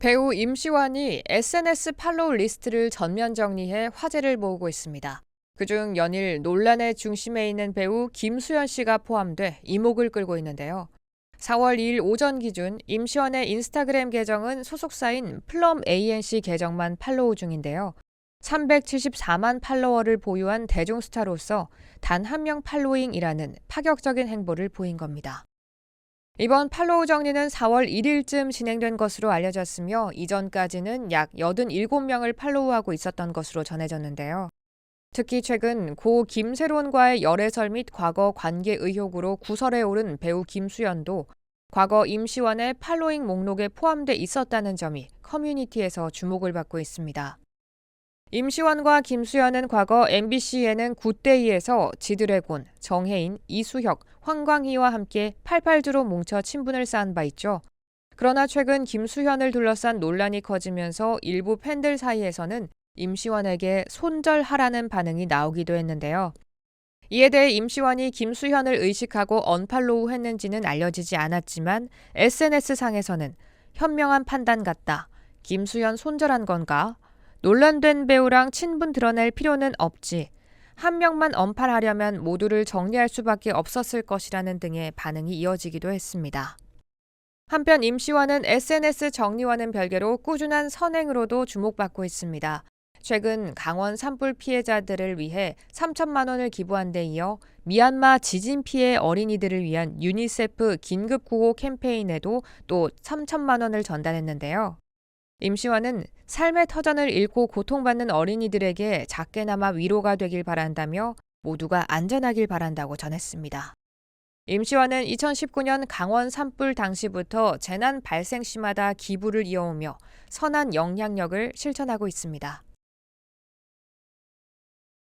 배우 임시완이 SNS 팔로우 리스트를 전면 정리해 화제를 모으고 있습니다. 그중 연일 논란의 중심에 있는 배우 김수현 씨가 포함돼 이목을 끌고 있는데요. 4월 2일 오전 기준 임시완의 인스타그램 계정은 소속사인 플럼 ANC 계정만 팔로우 중인데요. 374만 팔로워를 보유한 대중스타로서 단 한 명 팔로잉이라는 파격적인 행보를 보인 겁니다. 이번 팔로우 정리는 4월 1일쯤 진행된 것으로 알려졌으며 이전까지는 약 87명을 팔로우하고 있었던 것으로 전해졌는데요. 특히 최근 고 김세론과의 열애설 및 과거 관계 의혹으로 구설에 오른 배우 김수현도 과거 임시완의 팔로잉 목록에 포함돼 있었다는 점이 커뮤니티에서 주목을 받고 있습니다. 임시완과 김수현은 과거 MBC 예능 굿데이에서 지드래곤, 정혜인, 이수혁, 황광희와 함께 팔팔주로 뭉쳐 친분을 쌓은 바 있죠. 그러나 최근 김수현을 둘러싼 논란이 커지면서 일부 팬들 사이에서는 임시완에게 손절하라는 반응이 나오기도 했는데요. 이에 대해 임시완이 김수현을 의식하고 언팔로우 했는지는 알려지지 않았지만 SNS상에서는 현명한 판단 같다. 김수현 손절한 건가? 논란된 배우랑 친분 드러낼 필요는 없지. 한 명만 언팔하려면 모두를 정리할 수밖에 없었을 것이라는 등의 반응이 이어지기도 했습니다. 한편 임시완은 SNS 정리와는 별개로 꾸준한 선행으로도 주목받고 있습니다. 최근 강원 산불 피해자들을 위해 3천만 원을 기부한 데 이어 미얀마 지진 피해 어린이들을 위한 유니세프 긴급 구호 캠페인에도 또 3천만 원을 전달했는데요. 임시완은 삶의 터전을 잃고 고통받는 어린이들에게 작게나마 위로가 되길 바란다며 모두가 안전하길 바란다고 전했습니다. 임시완은 2019년 강원 산불 당시부터 재난 발생 시마다 기부를 이어오며 선한 영향력을 실천하고 있습니다.